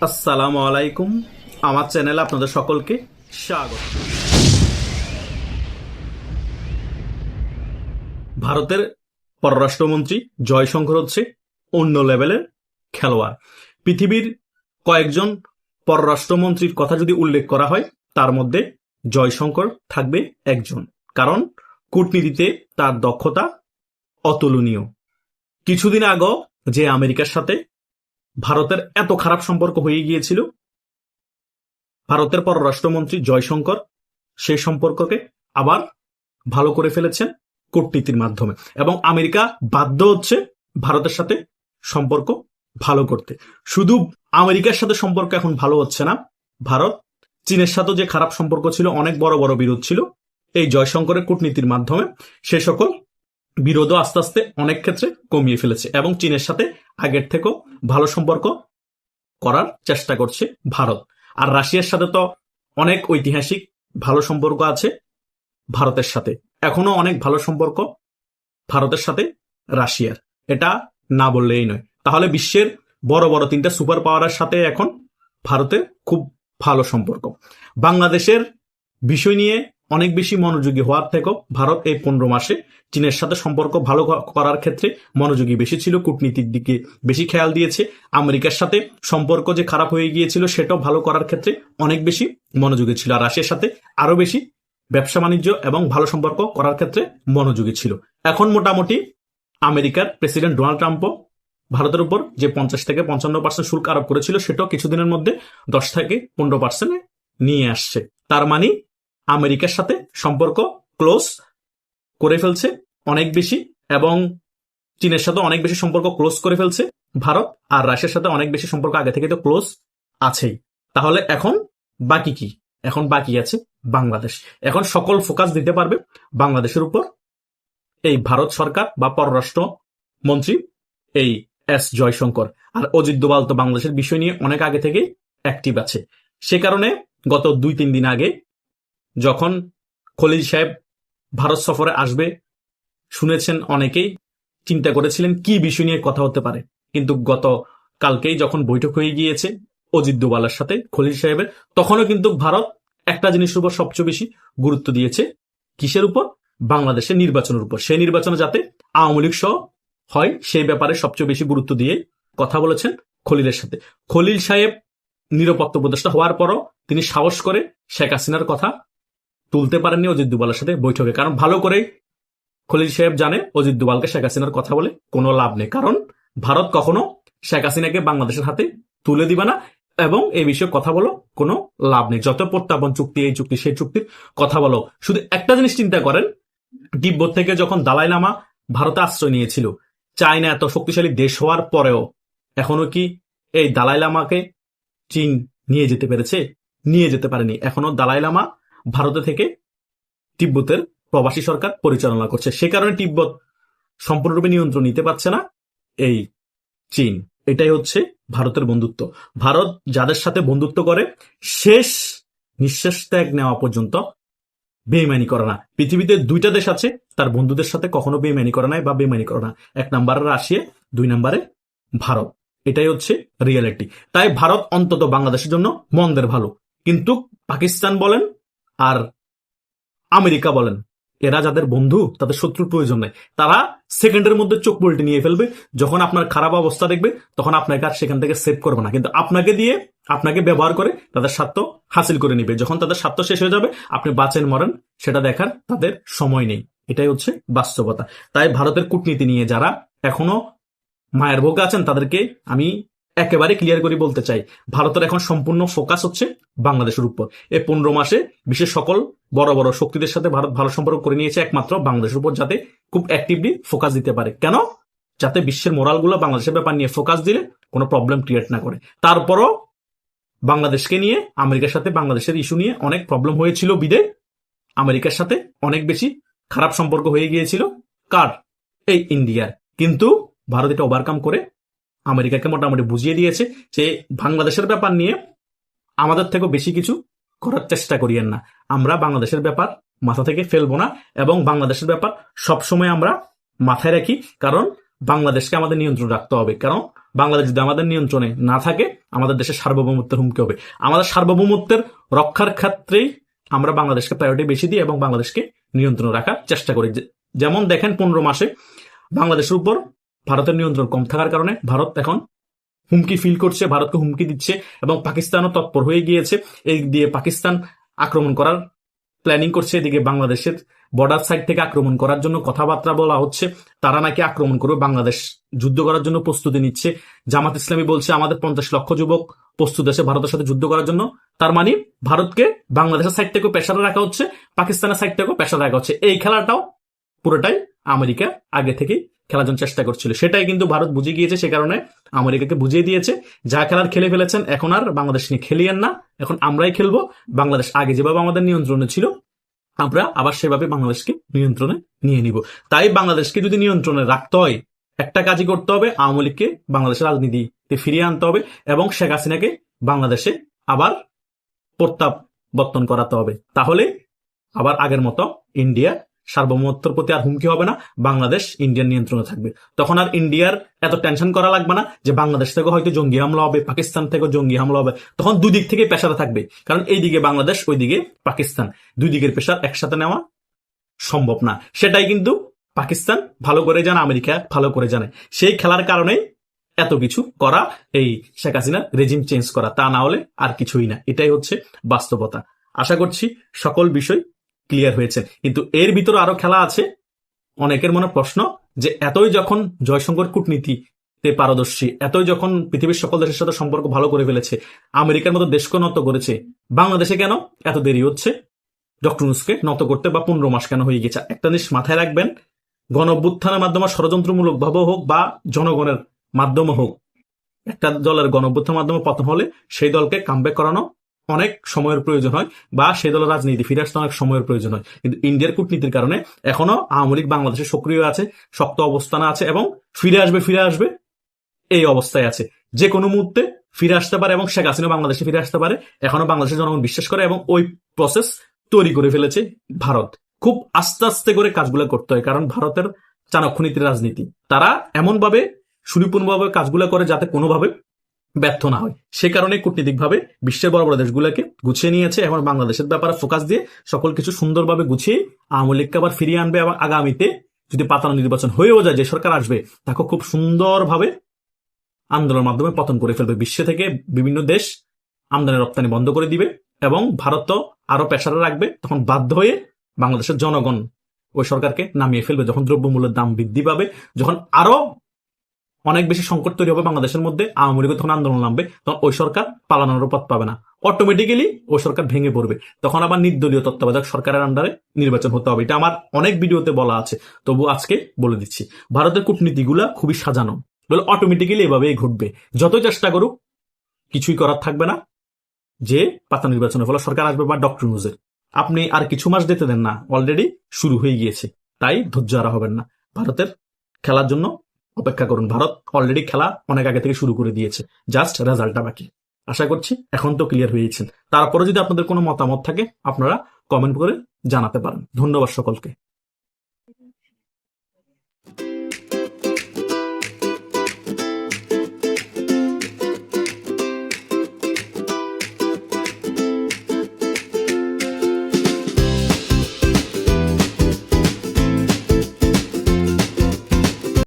আসসালামু আলাইকুম। আমার চ্যানেলে আপনাদের সকলকে স্বাগত। ভারতের পররাষ্ট্রমন্ত্রী জয়শঙ্কর হচ্ছে অন্য লেভেলের খেলোয়াড়। পৃথিবীর কয়েকজন পররাষ্ট্রমন্ত্রীর কথা যদি উল্লেখ করা হয়, তার মধ্যে জয়শঙ্কর থাকবে একজন। কারণ কূটনীতিতে তার দক্ষতা অতুলনীয়। কিছুদিন আগেও যে আমেরিকার সাথে ভারতের এত খারাপ সম্পর্ক হয়ে গিয়েছিল। ভারতের পররাষ্ট্রমন্ত্রী জয়শঙ্কর সেই সম্পর্ককে আবার ভালো করে ফেলেছেন কূটনীতির মাধ্যমে। এবং আমেরিকা বাধ্য হচ্ছে ভারতের সাথে সম্পর্ক ভালো করতে। শুধু আমেরিকার সাথে সম্পর্ক এখন ভালো হচ্ছে না, ভারত চীনের সাথে যে খারাপ সম্পর্ক ছিল, অনেক বড় বড় বিরোধ ছিল, এই জয়শঙ্করের কূটনীতির মাধ্যমে সে সকল বিরোধও আস্তে আস্তে অনেক ক্ষেত্রে কমিয়ে ফেলেছে এবং চীনের সাথে আগের থেকেও ভালো সম্পর্ক করার চেষ্টা করছে ভারত। আর রাশিয়ার সাথে তো অনেক ঐতিহাসিক ভালো সম্পর্ক আছে ভারতের সাথে। এখনও অনেক ভালো সম্পর্ক ভারতের সাথে রাশিয়ার। এটা না বললেই নয়। তাহলে বিশ্বের বড় বড় তিনটা সুপার পাওয়ারের সাথে এখন ভারতের খুব ভালো সম্পর্ক। বাংলাদেশের বিষয় নিয়ে অনেক বেশি মনোযোগী হওয়ার থেকেও ভারত এই পনেরো মাসে চীনের সাথে সম্পর্ক ভালো করার ক্ষেত্রে মনোযোগী বেশি ছিল, কূটনীতির দিকে বেশি খেয়াল দিয়েছে। আমেরিকার সাথে সম্পর্ক যে খারাপ হয়ে গিয়েছিল সেটাও ভালো করার ক্ষেত্রে অনেক বেশি মনোযোগী ছিল। আর রাশিয়ার সাথে আরও বেশি ব্যবসা বাণিজ্য এবং ভালো সম্পর্ক করার ক্ষেত্রে মনোযোগী ছিল। এখন মোটামুটি আমেরিকার প্রেসিডেন্ট ডোনাল্ড ট্রাম্পও ভারতের উপর যে পঞ্চাশ থেকে পঞ্চান্ন পার্সেন্ট শুল্ক আরোপ করেছিল সেটাও কিছুদিনের মধ্যে দশ থেকে পনেরো পার্সেন্ট নিয়ে আসছে। তার মানে আমেরিকার সাথে সম্পর্ক ক্লোজ করে ফেলছে অনেক বেশি এবং চীনের সাথে অনেক বেশি সম্পর্ক ক্লোজ করে ফেলছে ভারত আর রাশিয়ার সাথে অনেক বেশি সম্পর্ক আগে থেকে তো ক্লোজ আছেই। তাহলে এখন বাকি কি? এখন বাকি আছে বাংলাদেশ। এখন সকল ফোকাস দিতে পারবে বাংলাদেশের উপর। এই ভারত সরকার বা পররাষ্ট্র মন্ত্রী, এই এস জয়শঙ্কর। আর অজিত দোভাল তো বাংলাদেশের বিষয় নিয়ে অনেক আগে থেকেই অ্যাক্টিভ আছে। সে কারণে গত দুই তিন দিন আগে যখন খলিল সাহেব ভারত সফরে আসবে, শুনেছেন অনেকেই, চিন্তা করেছিলেন কি বিষয় নিয়ে কথা হতে পারে। কিন্তু গত কালকেই যখন বৈঠক হয়ে গিয়েছে অজিত দোভালের সাথে খলিল সাহেবের, তখনও কিন্তু ভারত একটা জিনিসের উপর সবচেয়ে বেশি গুরুত্ব দিয়েছে। কিসের উপর? বাংলাদেশের নির্বাচনের উপর। সেই নির্বাচনে যাতে আওয়ামী লীগ সহ হয়, সেই ব্যাপারে সবচেয়ে বেশি গুরুত্ব দিয়ে কথা বলেছেন খলিলের সাথে। খলিল সাহেব নিরাপত্তা উপদেষ্টা হওয়ার পরও তিনি সাহস করে শেখ হাসিনার কথা তুলতে পারেননি অজিত দুবালের সাথে বৈঠকে। কারণ ভালো করে খলিল সাহেব জানে অজিত দুবালকে শেখ হাসিনার কথা বলে কোনো লাভ নেই। কারণ ভারত কখনো শেখ হাসিনাকে বাংলাদেশের হাতে তুলে দিবে না এবং এই বিষয়ে কথা বলো, কোনো লাভ নেই। যত প্রত্যাপন চুক্তি, এই চুক্তি, সেই চুক্তির কথা বলো। শুধু একটা জিনিস চিন্তা করেন, তিব্বত থেকে যখন দালাই লামা ভারতে আশ্রয় নিয়েছিল, চায়না এত শক্তিশালী দেশ হওয়ার পরেও এখনও কি এই দালাই লামাকে চীন নিয়ে যেতে পেরেছে? নিয়ে যেতে পারেনি। এখনও দালাই লামা ভারতে থেকে তিব্বতের প্রবাসী সরকার পরিচালনা করছে। সে কারণে তিব্বত সম্পূর্ণরূপে নিয়ন্ত্রণ নিতে পারছে না এই চীন। এটাই হচ্ছে ভারতের বন্ধুত্ব। ভারত যাদের সাথে বন্ধুত্ব করে, শেষ নিঃশ্বাস ত্যাগ নেওয়া পর্যন্ত বেইমানি করে না। পৃথিবীতে দুইটা দেশ আছে, তার বন্ধুদের সাথে কখনো বেইমানি করে নাই বা বেইমানি করে না। এক নম্বরে রাশিয়া, দুই নম্বরে ভারত। এটাই হচ্ছে রিয়েলিটি তাই ভারত অন্তত বাংলাদেশের জন্য মন্দের ভালো। কিন্তু পাকিস্তান বলেন আর আমেরিকা বলেন, এরা যাদের বন্ধু, তাদের শত্রুর প্রয়োজন নেই। তারা সেকেন্ডের মধ্যে চোখ পল্টে নিয়ে ফেলবে, যখন আপনার খারাপ অবস্থা দেখবে, তখন আপনাকে আর সেখান থেকে সেভ করবে না। কিন্তু আপনাকে দিয়ে, আপনাকে ব্যবহার করে তাদের স্বার্থ হাসিল করে নিবে। যখন তাদের স্বার্থ শেষ হয়ে যাবে, আপনি বাঁচেন, মরেন, সেটা দেখার তাদের সময় নেই। এটাই হচ্ছে বাস্তবতা। তাই ভারতের কূটনীতি নিয়ে যারা এখনও মায়ের ভোগে আছেন, তাদেরকে আমি একেবারে ক্লিয়ার করে বলতে চাই। ভারতের এখন সম্পূর্ণ ফোকাস হচ্ছে বাংলাদেশের উপর। এই পনেরো মাসে বিশ্বের সকল বড় বড় শক্তিদের সাথে ভারত, ভালো সম্পর্ক করে নিয়েছে একমাত্র বাংলাদেশের উপর যাতে খুব অ্যাক্টিভলি ফোকাস দিতে পারে। কেন? যাতে বিশ্বের মোরালগুলো বাংলাদেশের ব্যাপার নিয়ে ফোকাস দিলে কোনো প্রবলেম ক্রিয়েট না করে। তারপরও বাংলাদেশকে নিয়ে, আমেরিকার সাথে বাংলাদেশের ইস্যু নিয়ে অনেক প্রবলেম হয়েছিল বিদে। আমেরিকার সাথে অনেক বেশি খারাপ সম্পর্ক হয়ে গিয়েছিল। কার? এই ইন্ডিয়ার। কিন্তু ভারত এটা ওভারকাম করে আমেরিকাকে মোটামুটি বুঝিয়ে দিয়েছে যে বাংলাদেশের ব্যাপার নিয়ে আমাদের থেকেও বেশি কিছু করার চেষ্টা করিয়েন না। আমরা বাংলাদেশের ব্যাপার মাথা থেকে ফেলব না এবং বাংলাদেশের ব্যাপার সবসময় আমরা মাথায় রাখি, কারণ বাংলাদেশকে আমাদের নিয়ন্ত্রণ রাখতে হবে। কারণ বাংলাদেশ যদি আমাদের নিয়ন্ত্রণে না থাকে, আমাদের দেশের সার্বভৌমত্বের হুমকি হবে। আমাদের সার্বভৌমত্বের রক্ষার ক্ষেত্রেই আমরা বাংলাদেশকে প্রায়োরিটি বেশি দিই এবং বাংলাদেশকে নিয়ন্ত্রণ রাখার চেষ্টা করি। যেমন দেখেন পনেরো মাসে বাংলাদেশের উপর ভারতের নিয়ন্ত্রণ কম থাকার কারণে ভারত এখন হুমকি ফিল করছে, ভারতকে হুমকি দিচ্ছে এবং পাকিস্তানও তৎপর হয়ে গিয়েছে। এই দিয়ে পাকিস্তান আক্রমণ করার প্ল্যানিং করছে। এদিকে বাংলাদেশের বর্ডার সাইড থেকে আক্রমণ করার জন্য কথাবার্তা বলা হচ্ছে। তারা নাকি আক্রমণ করবে বাংলাদেশ যুদ্ধ করার জন্য প্রস্তুতি নিচ্ছে। জামাত ইসলামী বলছে, আমাদের পঞ্চাশ লক্ষ যুবক প্রস্তুত আছে ভারতের সাথে যুদ্ধ করার জন্য। তার মানে ভারতকে বাংলাদেশের সাইড থেকেও প্রেশারে রাখা হচ্ছে, পাকিস্তানের সাইড থেকেও প্রেশারে রাখা হচ্ছে। এই খেলাটাও পুরোটাই আমেরিকা আগে থেকেই খেলার জন্য চেষ্টা করছিল। সেটাই কিন্তু ভারত বুঝে গিয়েছে, সে কারণে আমেরিকাকে বুঝিয়ে দিয়েছে। যা খেলার খেলে ফেলেছেন, এখন আর বাংলাদেশ নিয়ে খেলিয়েন না। এখন আমরাই খেলব। বাংলাদেশ আগে যেভাবে আমাদের নিয়ন্ত্রণে ছিল, আমরা আবার সেভাবে বাংলাদেশকে নিয়ন্ত্রণে নিয়ে নিব। তাই বাংলাদেশকে যদি নিয়ন্ত্রণে রাখতে হয়, একটা কাজই করতে হবে, আওয়ামী লীগকে বাংলাদেশের রাজনীতিতে ফিরিয়ে আনতে হবে এবং শেখ হাসিনাকে বাংলাদেশে আবার প্রত্যাবর্তন করাতে হবে। তাহলে আবার আগের মতো ইন্ডিয়া সার্বভৌমত্বের প্রতি আর হুমকি হবে না, বাংলাদেশ ইন্ডিয়ার নিয়ন্ত্রণে থাকবে। তখন আর ইন্ডিয়ার এত টেনশন করা লাগবে না যে বাংলাদেশ থেকে হয়তো জঙ্গি হামলা হবে, পাকিস্তান থেকে জঙ্গি হামলা হবে। তখন দুই দিক থেকে পেশারা থাকবে। কারণ এইদিকে বাংলাদেশ ওইদিকে পাকিস্তান। দুই দিকের পেশার একসাথে নেওয়া সম্ভব না। সেটাই কিন্তু পাকিস্তান ভালো করে জানে, আমেরিকা ভালো করে জানে। সেই খেলার কারণে এত কিছু করা, এই শেখ হাসিনা রেজিম চেঞ্জ করা। তা না হলে আর কিছুই না। এটাই হচ্ছে বাস্তবতা। আশা করছি সকল বিষয় ক্লিয়ার হয়েছে। কিন্তু এর ভিতরে আরও খেলা আছে। অনেকের মনে প্রশ্ন যে এতই যখন জয়শঙ্কর কূটনীতিতে পারদর্শী, এতই যখন পৃথিবীর সকল দেশের সাথে সম্পর্ক ভালো করে ফেলেছে, আমেরিকার মতো দেশকে নত করেছে, বাংলাদেশে কেন এত দেরি হচ্ছে? ডক্টর নুসকে নত করতে বা পনেরো মাস কেন হয়ে গেছে? একটা জিনিস মাথায় রাখবেন গণ অভ্যুত্থানের মাধ্যমে ষড়যন্ত্রমূলক ভাবে হোক বা জনগণের মাধ্যমে হোক, একটা দলের গণ অভ্যুত্থানের মাধ্যমে পতন হলে সেই দলকে কামব্যাক করানো অনেক সময়ের প্রয়োজন হয় বা সেই দলের রাজনীতি ফিরে আসতে অনেক সময়ের প্রয়োজন হয়। কিন্তু ইন্ডিয়ার কূটনীতির কারণে এখনও আওয়ামী লীগ বাংলাদেশে সক্রিয় আছে, শক্ত অবস্থানে আছে এবং ফিরে আসবে ফিরে আসবে এই অবস্থায় আছে। যে কোনো মুহূর্তে ফিরে আসতে পারে এবং শেখ হাসিনা বাংলাদেশে ফিরে আসতে পারে, এখনও বাংলাদেশের জনগণ বিশ্বাস করে এবং ওই প্রসেস তৈরি করে ফেলেছে ভারত। খুব আস্তে আস্তে করে কাজগুলো করতে হয়, কারণ ভারতের চাণক্যনীতির রাজনীতি। তারা এমনভাবে সুনিপুণভাবে কাজগুলো করে যাতে কোনোভাবে ব্যর্থ না হয়। সে কারণে কূটনীতিকভাবে বিশ্বের বড় বড় দেশগুলোকে গুছিয়ে নিয়েছে। এবং বাংলাদেশের ব্যাপারে ফোকাস দিয়ে সকল কিছু সুন্দরভাবে গুছিয়ে আওয়ামী লীগকে আবার ফিরিয়ে আনবে এবং আগামীতে। যদি পাতানো নির্বাচন হয়েও যায়, যে সরকার আসবে, তাকে খুব সুন্দরভাবে আন্দোলনের মাধ্যমে পতন করে ফেলবে। বিশ্ব থেকে বিভিন্ন দেশ আমদানি রপ্তানি বন্ধ করে দিবে এবং ভারত তো আরও পেশারে রাখবে। তখন বাধ্য হয়ে বাংলাদেশের জনগণ ওই সরকারকে নামিয়ে ফেলবে। যখন দ্রব্যমূল্যের দাম বৃদ্ধি পাবে, যখন আরও অনেক বেশি সংকট তৈরি হবে বাংলাদেশের মধ্যে, আওয়ামী লীগ তখন আন্দোলন নামবে, তখন ওই সরকার পালানোর পথ পাবে না। অটোমেটিক্যালি ওই সরকার ভেঙে পড়বে। তখন আবার নির্দলীয় তত্ত্বাবধায়ক সরকারের আন্ডারে নির্বাচন হতে হবে। এটা আমার অনেক ভিডিওতে বলা আছে। তবু আজকে বলে দিচ্ছি, ভারতের কূটনীতিগুলা খুবই সাজানো। বলে অটোমেটিক্যালি এভাবেই ঘটবে। যতই চেষ্টা করুক, কিছুই করার থাকবে না। যে পাতা নির্বাচনের ফলে সরকার আসবে বা ডক্টর নিউজের আপনি আর কিছু মাস দিতে দেন না। অলরেডি শুরু হয়ে গিয়েছে। তাই ধৈর্য হারা হবেন না। ভারতের খেলার জন্য অপেক্ষা করুন, ভারত অলরেডি খেলা অনেক আগে থেকে শুরু করে দিয়েছে। জাস্ট রেজাল্টটা বাকি। আশা করছি এখন তো ক্লিয়ার হয়ে গেছেন তারপরে যদি আপনাদের কোনো মতামত থাকে, আপনারা কমেন্ট করে জানাতে পারেন। ধন্যবাদ সকলকে।